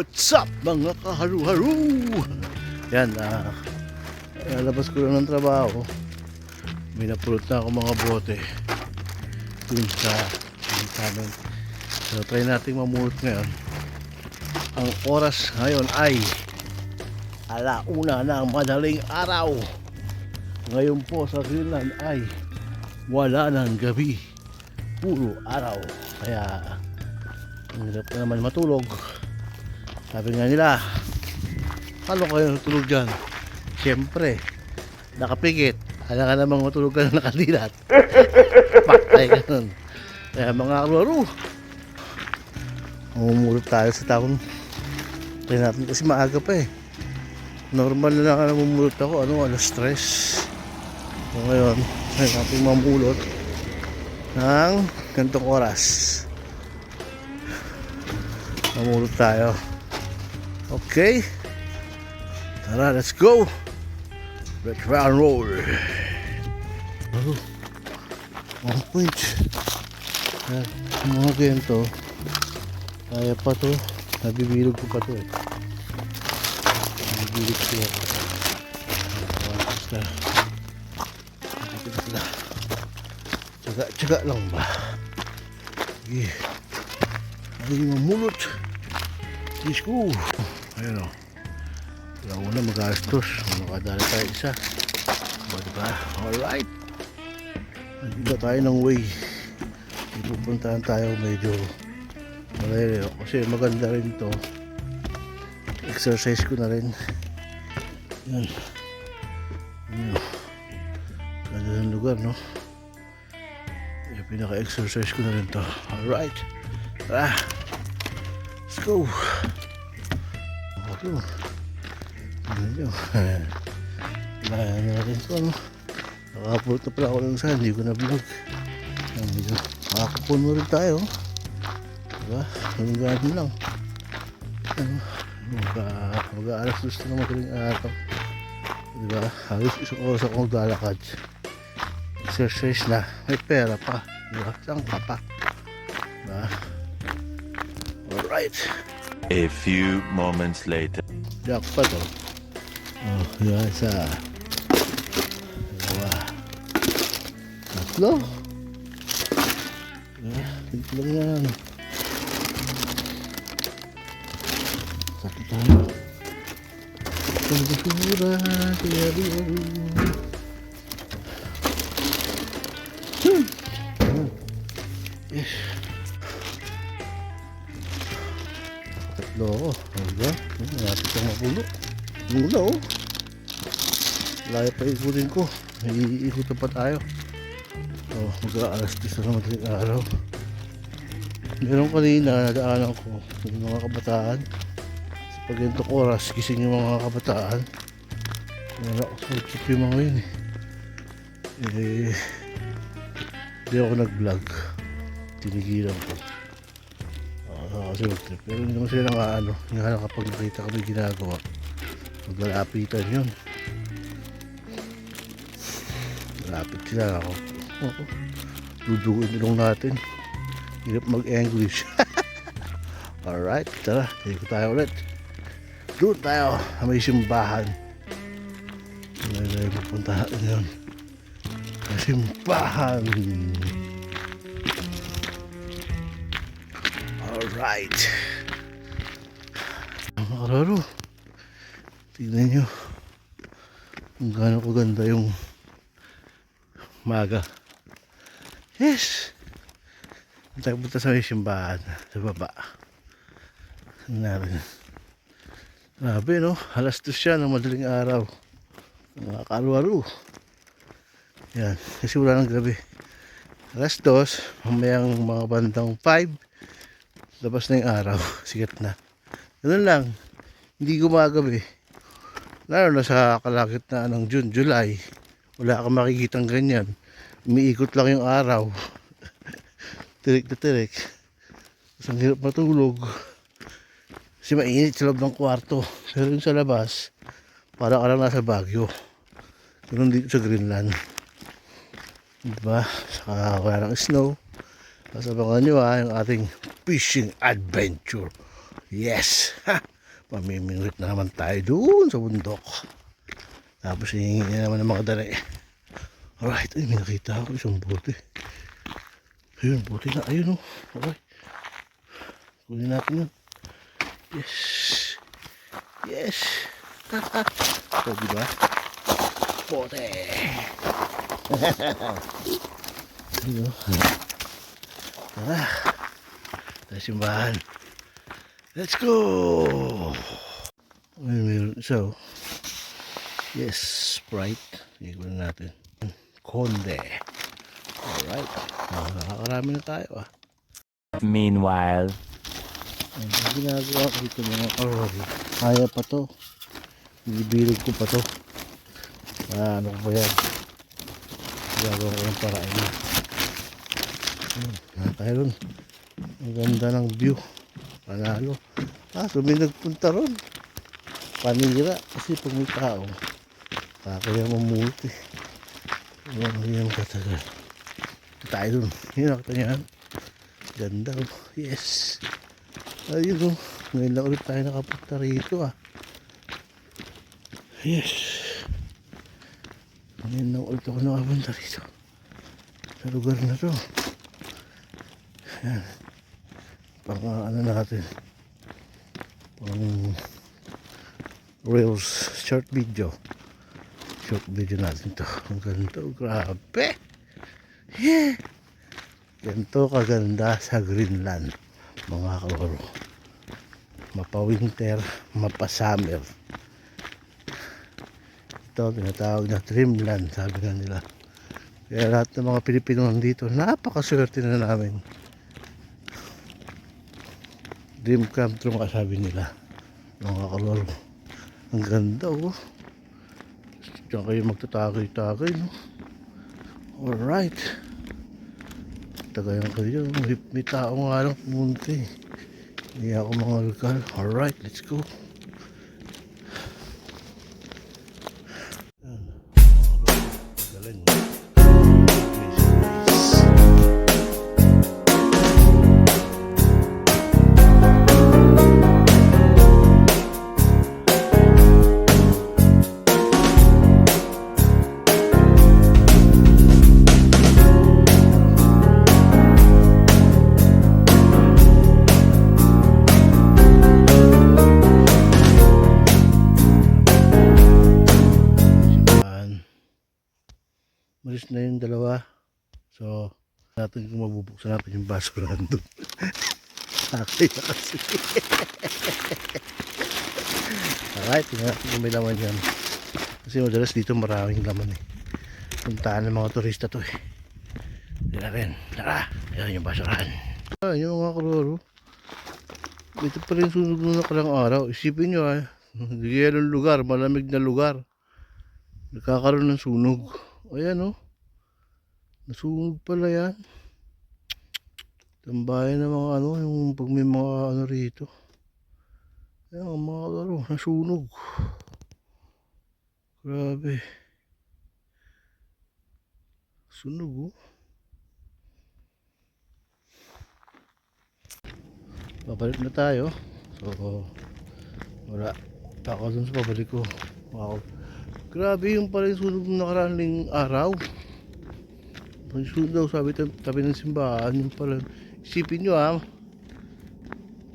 What's up mga kaharu-haru? Yan, ah, lalabas ko lang ng trabaho. May napulot na ako mga bote dun sa amin. So try natin mamulot ngayon. Ang oras ngayon ay alauna ng madaling araw. Ngayon po sa Greenland ay wala ng gabi. Puro araw. Kaya ang hirap na naman matulog. Sabi nga nila, paano kayo natulog dyan? Siyempre, nakapikit. Alam ka namang matulog ka na nakadilat. Patay ka nun. Kaya mga kalaro, mamumulot tayo sa taon. Try natin kasi maaga pa eh. Normal na lang na namumulot ako, ano, alas stress. So ngayon, try natin mamulot ng gantong oras. Mamulot tayo. Okay. Tara, let's go. Let's rock and roll. Oh, one point. Yan, yung mga ganito, kaya pa to. Nabibilog ko pa to eh. Nabibilog ko yan. Basta. Dito na lang ba? Sige. Ay, mamulot. Diyos ko. Ayun o. Wala ko na magastos. Makadala tayo isa. O, diba? Alright. Nag-iba tayo ng way. Pupuntahan tayo medyo malayo. Kasi maganda rin to. Exercise ko na rin. Yan. Yan. Ganda ng lugar, no? Yung pinaka-exercise ko na rin to. Alright. Tara. Let's go. Ako. Nyo? Kaya na natin ito, ano? Nakapulot na pala ako ng saan. Hindi ko na vlog. Medyo makakapuno rin tayo. Diba? Ang gano'n lang. Ano? Mag, mag-aalas gusto na magaling araw. Diba? Halos isang oras ako maglalakad. Exercise na. May pera pa. Diba? Saan ka pa? Diba? Alright. A few moments later. Jackpot oh. Oh, yan isa. Dalawa. Tatlo. Ah, dito lang yan. Sakit tayo. Ang basura, kaya diyan. Hmm. Ah. Yes. Tatlo ako. Ano ba? Malapit ang mapulo. Muna oh. Layo pa ikutin ko. Iikutan pa tayo. Oh, mag-aalas dito na madaling araw. Meron kanina, nadaanan ko yung mga kabataan. Sa pagintong oras, gising yung mga kabataan. Wala ko sa chip yung mga yun eh. Eh, hindi ako nag-vlog. Tinigilan ko. Kasi mag-trip. Pero hindi naman sila nang ano, nga nakapag nakita kami ginagawa. Maglalapitan yun. Malapit sila ako. Ako. Duduguin ilong natin. Hirap mag-English. Alright, tara. Dito tayo ulit. Doon tayo may simbahan. Ano yung pupunta natin yun. Sa simbahan. Alright. Mga kararo. Tignan nyo. Kung gaano kaganda yung maga. Yes! Tayo punta sa may simbahan. Sa baba. Ano natin. Grabe no. Alas dos siya ng madaling araw. Mga karu-aru. Yan. Kasi wala ng gabi. Alas dos. Mamayang mga bandang 5 labas na yung araw, sikat na. Ganun lang, hindi gumagabi. Lalo na sa kalagit na ng June, July, wala kang makikitang ganyan. Umiikot lang yung araw. tirik na tirik. Tapos ang hirap matulog. Kasi mainit sa loob ng kwarto. Pero yung sa labas, para ka lang nasa Baguio. Ganun dito sa Greenland. Diba? Saka wala ng snow. Tapos abangan nyo ha, yung ating fishing adventure. Yes! Ha! Mamimingwit na naman tayo doon sa bundok. Tapos hihingi na naman ng mga dala eh. Alright, ay may nakita ako isang bote. Ayun, bote na. Ayun oh. Alright. Kunin natin yun. Yes. Yes. so, di ba? Bote. Ayun oh. Tara. Tayo simbahan. Let's go! Isa oh. Yes, Sprite. Ikunin natin. Konde. Alright. Nakakarami na tayo ah. Meanwhile. Ang ginagawa ko dito mga karori. Kaya pa to. Ibibilog ko pa to. Ah, ano ko ba yan? Gagawa ko yung paraan niya. Hmm, ron. Ang ganda ng view. Panalo. Ah, so may nagpunta ron. Panira. Kasi pag may tao, kakaya mamuti. Yan, yan katagal. Tayo dun. Yun, nakita niya. Ganda. Yes. Ayun oh. Ngayon lang ulit tayo nakapunta rito ah. Yes. Ngayon lang ulit ako nakapunta rito. Sa lugar na to. Yan. Pang ano natin. Pang Reels short video. Short video natin to. Ang ganito. Grabe. Yeah. Ganito kaganda sa Greenland mga kaloro mapa-winter, mapa-summer ito tinatawag na dreamland sabi nga nila kaya lahat ng mga Pilipino nandito napakaswerte na namin dream come true nga sabi nila mga kaloro ang ganda oh. Diyan kayo magtatagay-tagay no? Alright. Tagayan kayo may, may tao nga lang pumunta eh. Hindi ako mga lokal. Alright let's go yung basurahan doon. Sakay na kasi. Alright, tingnan natin may laman yan. Kasi madalas dito maraming laman eh. Puntaan ng mga turista to eh. Tingnan natin. Tara, yan yung basurahan. Ah, yung mga kaloro. Ito pa rin sunog nung nakalang araw. Isipin nyo ah. Giyelong lugar, malamig na lugar. Nagkakaroon ng sunog. Ayan oh. Nasunog pala yan. Tambayan ng mga ano, yung pag may mga ano rito. Ayan, ang mga ano, nasunog. Grabe. Sunog oh. Babalik na tayo. So, wala. Ako dun sa pabalik ko. Wow. Grabe yung pala yung sunog ng nakaraan ling araw. Yung sunog daw sabi tab- tabi ng simbahan. Yung pala. Isipin nyo ah.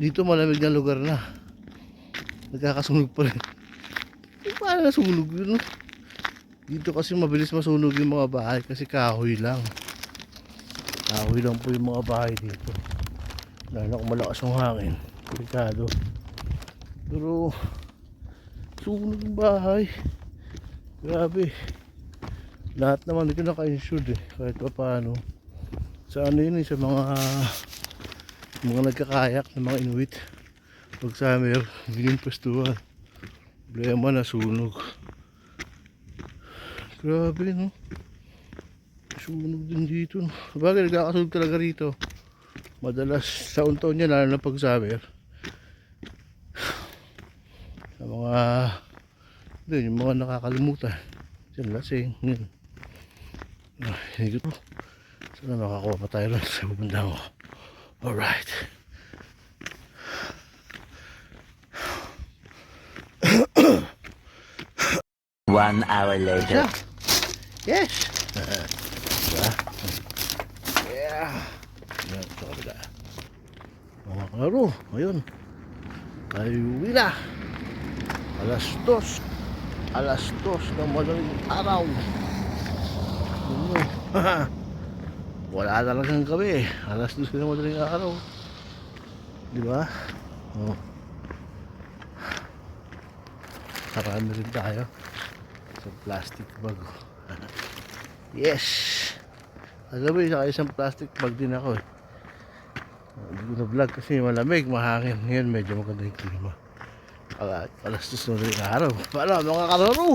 Dito malamig na lugar na. Nagkakasunog pa rin. Eh, paano nasunog yun? Dito kasi mabilis masunog yung mga bahay kasi kahoy lang. Kahoy lang po yung mga bahay dito. Lalo kung malakas ang hangin. Delikado. Pero sunog yung bahay. Grabe. Lahat naman dito naka-insured eh. Kahit pa paano. Sa ano yun eh, sa mga mga nagkakayak ng mga Inuit. Pag summer, hindi yung pwestuhan. Problema na sunog. Grabe no. Sunog din dito. no. Bagay, nagkakasunog talaga rito. Madalas sa taon niya, lalo na pag summer. Sa mga doon, yung mga nakakalimutan. Diyan, lasing. Yun. Po. Sana makakuha pa tayo rin sa bumandang ko. Alright. One hour later. So, yes. Uh, yeah. Yan, ito kabila. Ngayon. Tayo uwi na. Alas dos. Alas dos ng madaling araw. Ano? Haha. Wala talagang gabi. Alas dos ng madaling araw. Di ba? Oh. Karami rin tayo sa plastic bag. yes! Alam mo, isa isang plastic bag din ako eh. Hindi ko na-vlog kasi malamig, mahangin. Ngayon medyo maganda yung klima. Ala, alas dos na ang araw. Paano mga kalaro?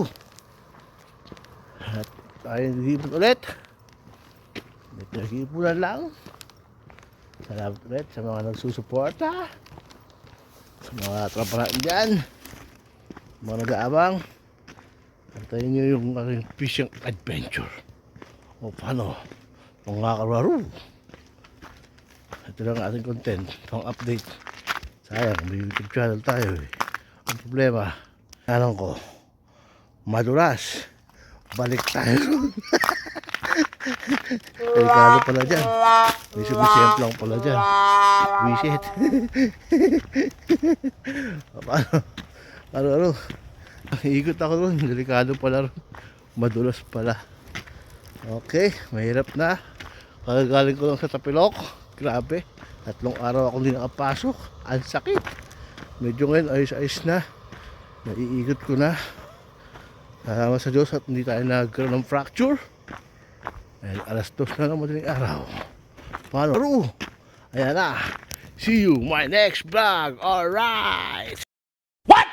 At tayo nag ulit. Medyo nag-iipunan lang. Salamat ulit sa mga nagsusuporta. Sa mga tropa natin dyan. Mga nag-aabang. Antayin nyo yung aking fishing adventure. O paano? Mga kalaro. Ito lang ang ating content. Pang update. Sayang, may YouTube channel tayo eh. Ang problema, anong ko, madulas. Balik tayo Delikado pala dyan. May sumisiyemp lang pala dyan. Visit. Paano? Ano, ano? Ikot ako ron. Delikado pala ron. Madulas pala. Okay, mahirap na. Kagagaling ko lang sa tapilok. Grabe. Tatlong araw ako hindi nakapasok. Ang sakit. Medyo ngayon ayos-ayos na. Naiikot ko na. Salamat sa Diyos at hindi tayo nagkaroon ng fracture. Dahil alas dos na ng madaling araw. Paano? Aro! Ayan na. See you my next vlog. Alright! What?